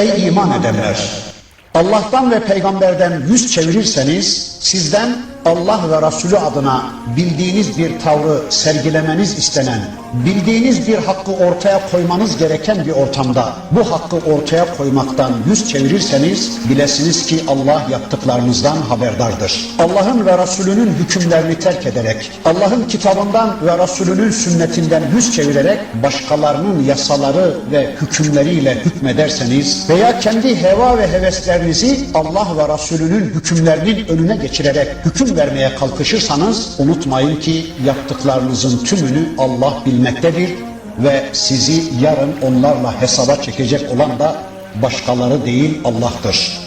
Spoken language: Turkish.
Ey iman edenler! Allah'tan ve peygamberden yüz çevirirseniz sizden Allah ve Resulü adına bildiğiniz bir tavrı sergilemeniz istenen, bildiğiniz bir hakkı ortaya koymanız gereken bir ortamda bu hakkı ortaya koymaktan yüz çevirirseniz bilesiniz ki Allah yaptıklarınızdan haberdardır. Allah'ın ve Resulünün hükümlerini terk ederek, Allah'ın kitabından ve Resulünün sünnetinden yüz çevirerek başkalarının yasaları ve hükümleriyle hükmederseniz veya kendi heva ve heveslerinizi Allah ve Resulünün hükümlerinin önüne geçirerek hüküm vermeye kalkışırsanız unutmayın ki yaptıklarınızın tümünü Allah bilmektedir ve sizi yarın onlarla hesaba çekecek olan da başkaları değil Allah'tır.